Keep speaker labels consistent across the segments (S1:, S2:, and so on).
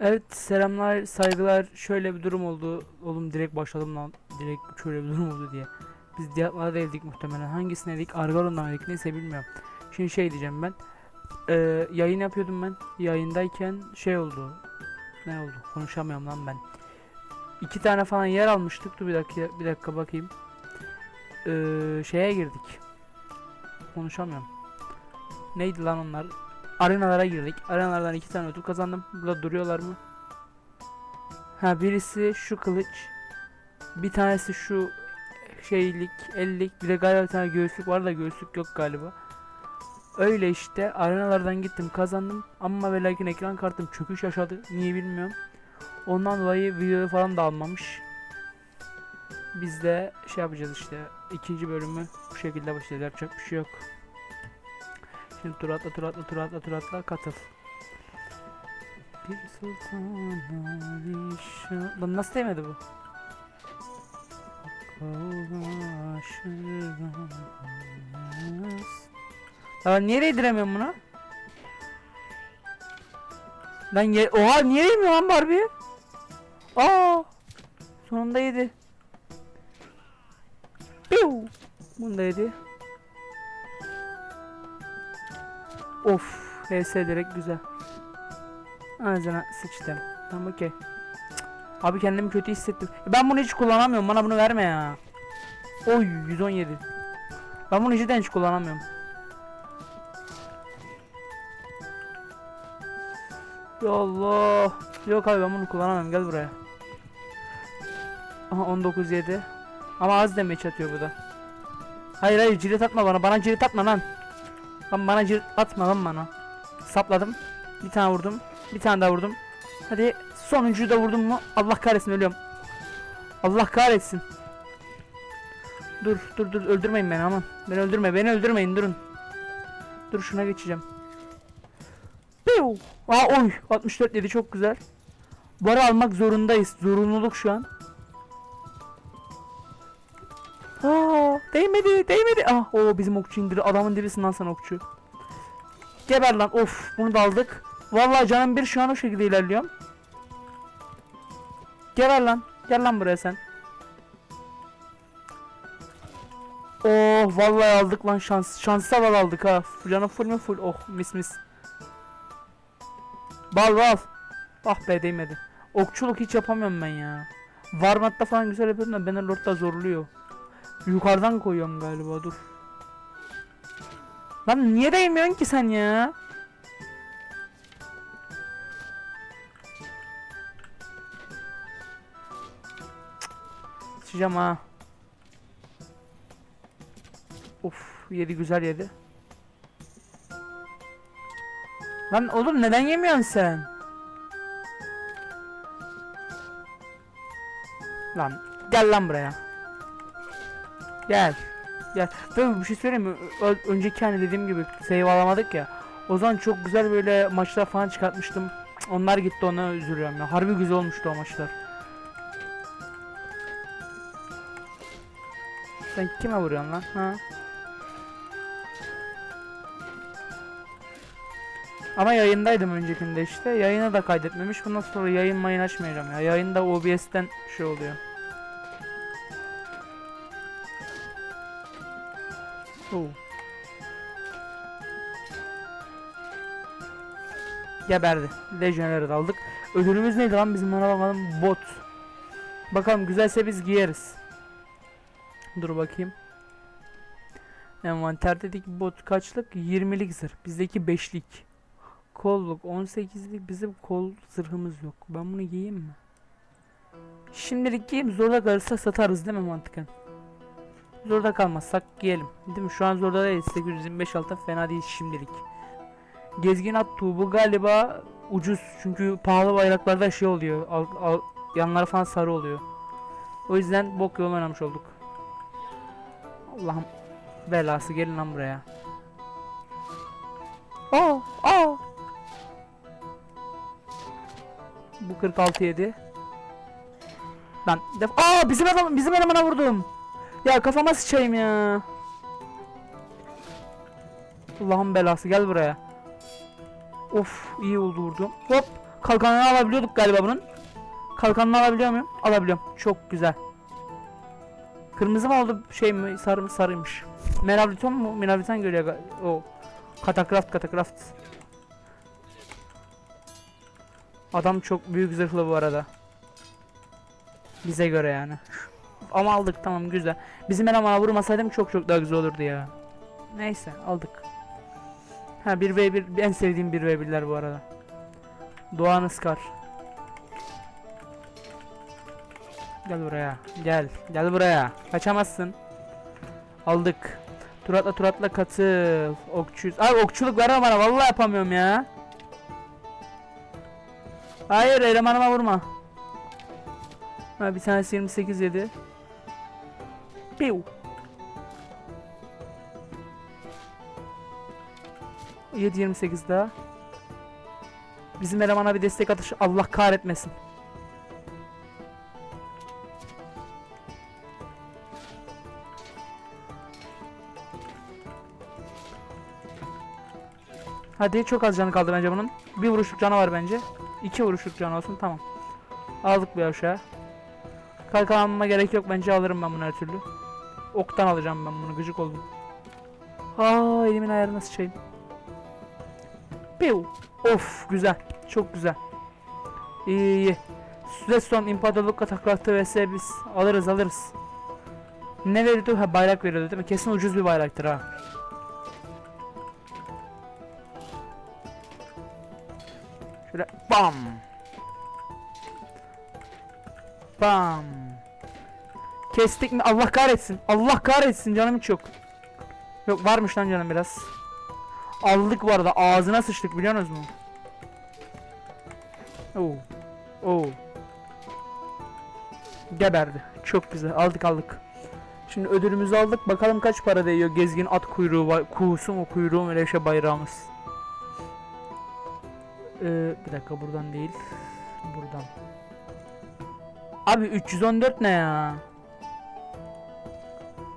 S1: Evet selamlar saygılar. Şöyle bir durum oldu. Oğlum direkt başladım lan. Direkt şöyle bir durum oldu diye. Biz Diyatlara değildik muhtemelen. Hangisindeydik Argalon'da mıydık neyse bilmiyorum. Şimdi şey diyeceğim ben. Ee, yayın yapıyordum ben. Yayındayken şey oldu. Ne oldu? Konuşamıyorum lan ben. İki tane falan yer almıştık. Dur bir dakika bir dakika bakayım. Ee, şeye girdik. Konuşamıyorum. Neydi lan onlar arenalara girdik. Arenalardan iki tane ödül kazandım. Burada duruyorlar mı? Ha birisi şu kılıç. Bir tanesi şu şeylik, ellik. Bir de galiba bir tane göğüslük var da göğüslük yok galiba. Öyle işte arenalardan gittim kazandım ama ve lakin ekran kartım çöküş yaşadı. Niye bilmiyorum. Ondan dolayı video falan da almamış. Biz de şey yapacağız işte. ikinci bölümü bu şekilde başlayacağız. Yapacak bir şey yok. Şimdi tur atla tur atla tur atla tur atla katıl. Bir sultan alişan... Lan nasıl değmedi bu? Lan niye değdiremiyorum bunu? Lan ye Oha niye yemiyor lan Barbie? Aa! Sonunda yedi. Piu! Bunu da yedi. Of, HS direkt güzel. Ağzına sıçtım. Tamam okey. Abi kendimi kötü hissettim. Ben bunu hiç kullanamıyorum. Bana bunu verme ya. Oy 117. Ben bunu cidden hiç kullanamıyorum. Ya Allah. Yok abi ben bunu kullanamıyorum. Gel buraya. Aha 19 7. Ama az damage atıyor bu da. Hayır hayır cirit atma bana. Bana cirit atma lan. Lan bana cirit atma lan bana. Sapladım. Bir tane vurdum. Bir tane daha vurdum. Hadi sonuncuyu da vurdum mu? Allah kahretsin ölüyorum. Allah kahretsin. Dur dur dur öldürmeyin beni aman. Beni öldürme beni öldürmeyin durun. Dur şuna geçeceğim. Piu. Aa oy 64 dedi çok güzel. Barı almak zorundayız. Zorunluluk şu an. Aa, değmedi, değmedi. Ah, o bizim okçu indir. Adamın dibisin sen okçu. Geber lan. Of, bunu da aldık. Vallahi canım bir şu an o şekilde ilerliyorum. Geber lan. Gel lan buraya sen. Oh, vallahi aldık lan şans. Şansa bal aldık ha. Canım full mü full. Oh, mis mis. Bal bal. Ah be değmedi. Okçuluk hiç yapamıyorum ben ya. Varmat'ta falan güzel yapıyorum da beni Lord'da zorluyor. Yukarıdan koyuyorum galiba dur. Lan niye değmiyorsun ki sen ya? Sıçacağım ha. Of yedi güzel yedi. Lan oğlum neden yemiyorsun sen? Lan gel lan buraya. Gel. Gel. Tabii bir şey söyleyeyim mi? Ö- önceki hani dediğim gibi save alamadık ya. O zaman çok güzel böyle maçlar falan çıkartmıştım. Onlar gitti ona üzülüyorum ya. Harbi güzel olmuştu o maçlar. Sen kime vuruyorsun lan? Ha? Ama yayındaydım öncekinde işte. Yayını da kaydetmemiş. Bundan sonra yayın mayın açmayacağım ya. Yayında OBS'ten şey oluyor. Oo. Geberdi. Legionnaire aldık. Ödülümüz neydi lan bizim ona bakalım. Bot. Bakalım güzelse biz giyeriz. Dur bakayım. Envanter dedik bot kaçlık? 20'lik zırh. Bizdeki 5'lik. Kolluk 18'lik bizim kol zırhımız yok. Ben bunu giyeyim mi? Şimdilik giyeyim zorda kalırsa satarız değil mi mantıken? Zorda kalmazsak giyelim. Değil mi? Şu an zorda değil. 825 altın fena değil şimdilik. Gezgin at tuğbu galiba ucuz. Çünkü pahalı bayraklarda şey oluyor. Al, al, yanları falan sarı oluyor. O yüzden bok yol oynamış olduk. Allah'ım belası gelin lan buraya. Aa, aa. Bu 46 yedi. Lan def Aa bizim adam bizim elemana vurdum. Ya kafama sıçayım ya. Allah'ın belası gel buraya. Of iyi oldu vurdum. Hop Kalkanını alabiliyorduk galiba bunun. Kalkanını alabiliyor muyum? Alabiliyorum. Çok güzel. Kırmızı mı oldu şey mi sarı mı sarıymış. Meravliton mu? Meravliton görüyor o. Katakraft katakraft. Adam çok büyük zırhlı bu arada. Bize göre yani. Ama aldık tamam güzel. Bizim elemana vurmasaydım çok çok daha güzel olurdu ya. Neyse aldık. Ha 1v1 en sevdiğim 1v1'ler bu arada. Doğan Iskar. Gel buraya. Gel. Gel buraya. Kaçamazsın. Aldık. Turatla turatla katıl. Okçuyuz. Abi okçuluk ver bana. Vallahi yapamıyorum ya. Hayır elemanıma vurma. Ha bir tanesi 28 yedi. Piu. 7 28 daha. Bizim elemana bir destek atışı Allah kahretmesin. Hadi çok az canı kaldı bence bunun. Bir vuruşluk canı var bence. İki vuruşluk canı olsun tamam. Aldık bir aşağı. Kalkan almama gerek yok bence alırım ben bunu her türlü. Oktan alacağım ben bunu gıcık oldum. Aa elimin ayarına sıçayım. Piu. Of güzel. Çok güzel. İyi iyi. Redstone İmparatorluk Katakraftı vs biz alırız alırız. Ne veriyordu? Ha bayrak veriyordu değil mi? Kesin ucuz bir bayraktır ha. Şöyle bam. Bam. Kestik mi? Allah kahretsin. Allah kahretsin canım hiç yok. Yok varmış lan canım biraz. Aldık bu arada. Ağzına sıçtık biliyor musunuz mu? Oo. Oo. Geberdi. Çok güzel. Aldık aldık. Şimdi ödülümüzü aldık. Bakalım kaç para değiyor gezgin at kuyruğu. Kuğusu mu kuyruğu mu öyle şey bayrağımız. Ee, bir dakika buradan değil. Buradan. Abi 314 ne ya?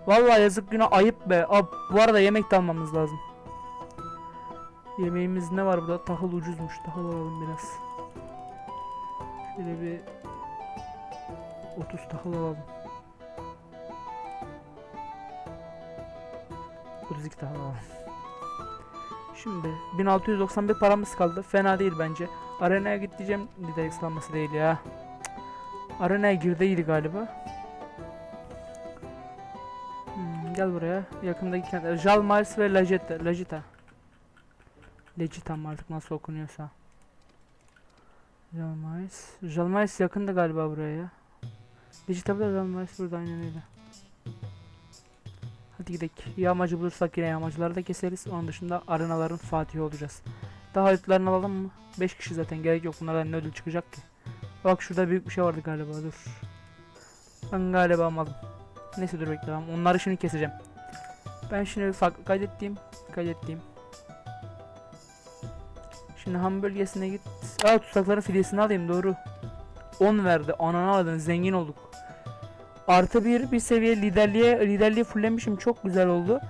S1: Vallahi yazık günah ayıp be. Ab, bu arada yemek de almamız lazım. Yemeğimiz ne var burada? Tahıl ucuzmuş. Tahıl alalım biraz. Şöyle bir 30 tahıl alalım. 32 tahıl alalım. Şimdi 1691 paramız kaldı. Fena değil bence. Arenaya git diyeceğim. Lider değil ya. Arenaya girdiydi galiba. Gel buraya. Yakındaki kentler. Jalmars ve Lajeta. Lajita. Legita mı artık nasıl okunuyorsa. Jalmars. Jalmars yakında galiba buraya ya. Legita burada Jalmars burada aynen öyle. Hadi gidelim. Yağmacı bulursak yine yağmacıları da keseriz. Onun dışında arenaların fatihi olacağız. Daha haritalarını alalım mı? 5 kişi zaten gerek yok. Bunlardan ne ödül çıkacak ki? Bak şurada büyük bir şey vardı galiba dur. Ben galiba almadım. Neyse dur bekle tamam. Onları şimdi keseceğim. Ben şimdi farklı kaydettiğim kaydettiğim. Şimdi ham bölgesine git. Aa tutsakların fidyesini alayım doğru. 10 verdi. Ananı aldın zengin olduk. Artı bir bir seviye liderliğe liderliği fullemişim çok güzel oldu.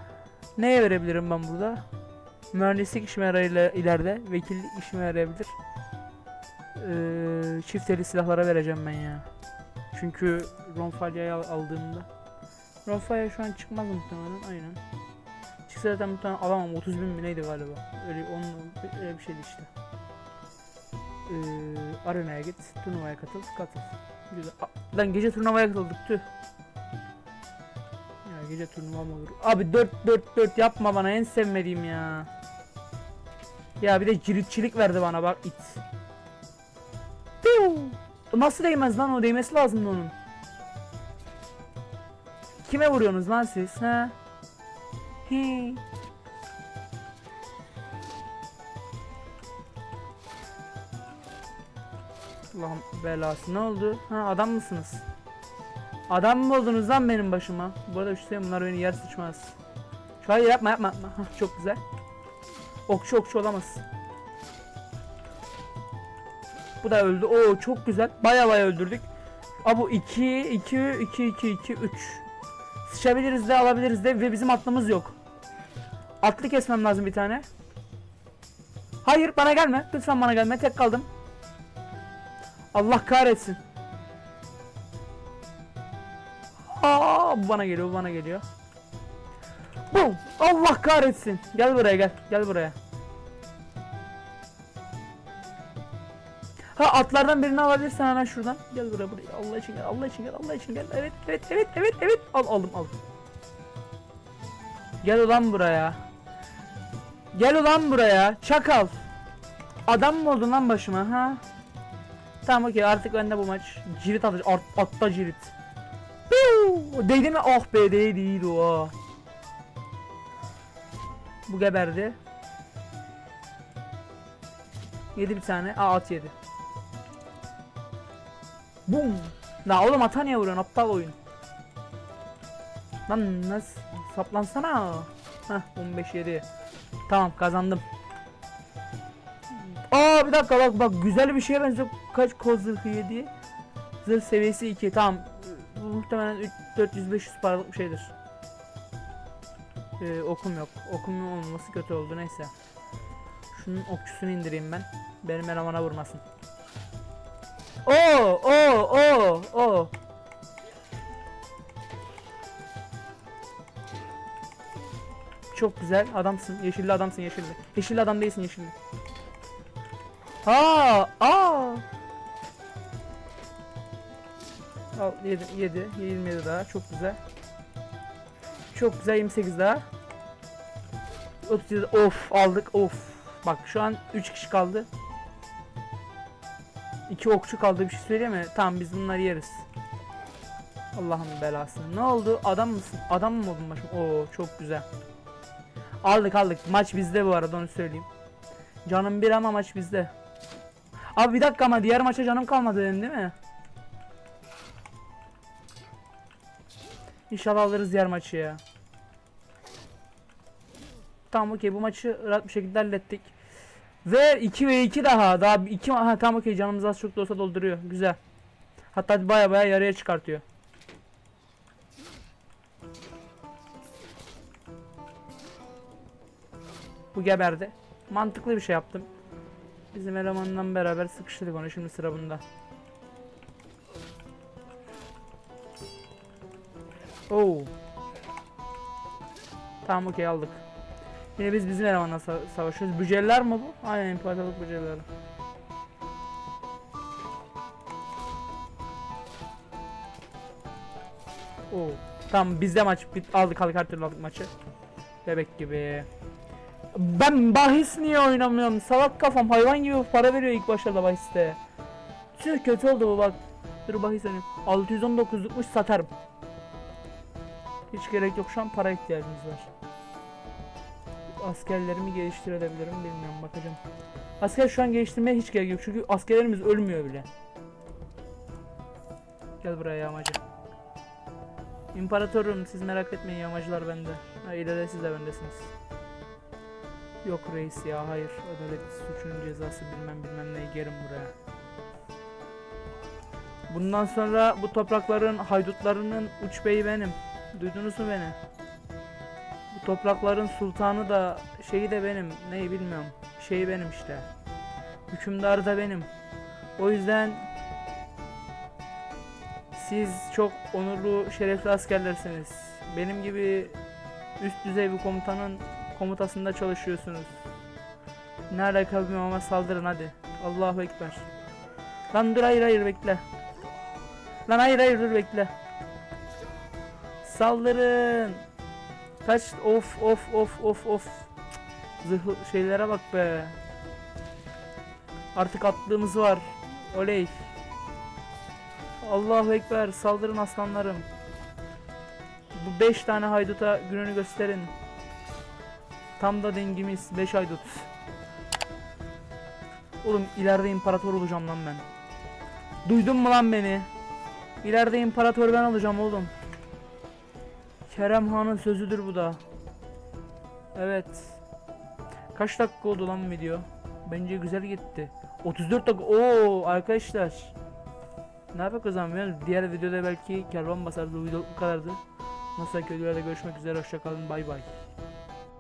S1: Neye verebilirim ben burada? Mühendislik işime yarayla ileride. Vekillik işime yarayabilir. Ee, çift eli silahlara vereceğim ben ya. Çünkü Ronfalya'yı al- aldığımda. Ronfalya şu an çıkmaz muhtemelen aynen. Çıksa zaten muhtemelen alamam 30 bin mi neydi galiba. Öyle, onun, öyle bir şeydi işte. Ee, arenaya git, turnuvaya katıl, katıl. Güzel. Aa, lan gece turnuvaya katıldık tüh. Ya gece turnuva mı olur? Abi 4 4 4 yapma bana en sevmediğim ya. Ya bir de ciritçilik verdi bana bak it. Piu! Nasıl değmez lan o değmesi lazımdı onun. Kime vuruyorsunuz lan siz ha? He. Allah'ım belası ne oldu? Ha adam mısınız? Adam mı oldunuz lan benim başıma? Bu arada şu bunlar beni yer sıçmaz. Şu hayır yapma yapma yapma. Çok güzel. Okçu okçu olamaz. Bu da öldü. Oo çok güzel. Baya baya öldürdük. Aa bu 2 2 2 2 2 3. Sıçabiliriz de alabiliriz de ve bizim atlımız yok. Atlı kesmem lazım bir tane. Hayır bana gelme. Lütfen bana gelme. Tek kaldım. Allah kahretsin. Aa, bana geliyor, bana geliyor. Bum! Allah kahretsin. Gel buraya gel. Gel buraya. Ha atlardan birini alabilirsen hemen şuradan. Gel buraya buraya. Allah için gel. Allah için gel. Allah için gel. Evet evet evet evet evet. Al aldım aldım. Gel ulan buraya. Gel ulan buraya. Çakal. Adam mı oldun lan başıma ha? Tamam okey artık bende bu maç. Cirit atacak. At, atta cirit. Piu! Değdi mi? Ah be değdi o. ah. Bu geberdi. Yedi bir tane. Aa at yedi. Bum. La oğlum ata niye vuruyorsun aptal oyun. Lan nasıl saplansana. Heh 15 yedi. Tamam kazandım. Aa bir dakika bak bak güzel bir şeye benziyor. Kaç koz zırhı yedi? Zırh seviyesi 2 tamam. Muhtemelen 400-500 paralık bir şeydir. Ee, okum yok. Okum olmaması kötü oldu neyse. Şunun okçusunu indireyim ben. Benim elemana vurmasın. Oo, oo, oo, oo. Çok güzel adamsın. Yeşilli adamsın yeşilli. Yeşilli adam değilsin yeşilli. Aa, aa. Al 7 7 27 daha çok güzel. Çok güzel 28 daha. 37 of aldık of. Bak şu an 3 kişi kaldı. 2 okçu kaldı bir şey söyleyeyim mi? Tamam biz bunları yeriz. Allah'ın belası. Ne oldu? Adam mısın? Adam mı oldun başım? Oo çok güzel. Aldık aldık. Maç bizde bu arada onu söyleyeyim. Canım bir ama maç bizde. Abi bir dakika ama diğer maça canım kalmadı benim değil mi? İnşallah alırız diğer maçı ya. Tamam okey bu maçı rahat bir şekilde hallettik. Ve 2 ve 2 daha. Daha 2 ha tamam okey canımız az çok da olsa dolduruyor. Güzel. Hatta baya baya yarıya çıkartıyor. Bu geberdi. Mantıklı bir şey yaptım. Bizim elemanla beraber sıkıştırdık onu şimdi sıra bunda. Oo. Tamam okey aldık. Yine biz bizim elemanla sa- savaşıyoruz. Büceller mi bu? Aynen imparatorluk büceleri. Oo. Tamam bizde maç bit aldık aldık her türlü aldık maçı. Bebek gibi. Ben bahis niye oynamıyorum? Salak kafam hayvan gibi para veriyor ilk başlarda bahiste. Tüh kötü oldu bu bak. Dur bahis oynayayım. 619'lukmuş satarım. Hiç gerek yok şu an para ihtiyacımız var. Askerlerimi geliştirebilirim bilmiyorum bakacağım. Asker şu an geliştirmeye hiç gerek yok çünkü askerlerimiz ölmüyor bile. Gel buraya yağmacı. İmparatorum siz merak etmeyin yağmacılar bende. Ha ileride siz de bendesiniz. Yok reis ya hayır. Adalet suçunun cezası bilmem bilmem neyi gelin buraya. Bundan sonra bu toprakların haydutlarının uç beyi benim. Duydunuz mu beni? Toprakların sultanı da şeyi de benim. Neyi bilmiyorum. Şeyi benim işte. Hükümdar da benim. O yüzden siz çok onurlu, şerefli askerlersiniz. Benim gibi üst düzey bir komutanın komutasında çalışıyorsunuz. Ne alaka bilmiyorum ama saldırın hadi. Allahu Ekber. Lan dur hayır hayır bekle. Lan hayır hayır dur bekle. Saldırın. Kaç of of of of of. Zırhlı şeylere bak be. Artık atlığımız var. Oley. Allahu Ekber saldırın aslanlarım. Bu 5 tane hayduta gününü gösterin. Tam da dengimiz 5 haydut. Oğlum ileride imparator olacağım lan ben. Duydun mu lan beni? İleride imparator ben olacağım oğlum. Kerem Han'ın sözüdür bu da. Evet. Kaç dakika oldu lan video? Bence güzel gitti. 34 dakika. Oo arkadaşlar. Ne yapalım o zaman. Diğer videoda belki kervan basardı. Bu video bu kadardı. Nasıl videolarda görüşmek üzere. Hoşçakalın. Bay bay.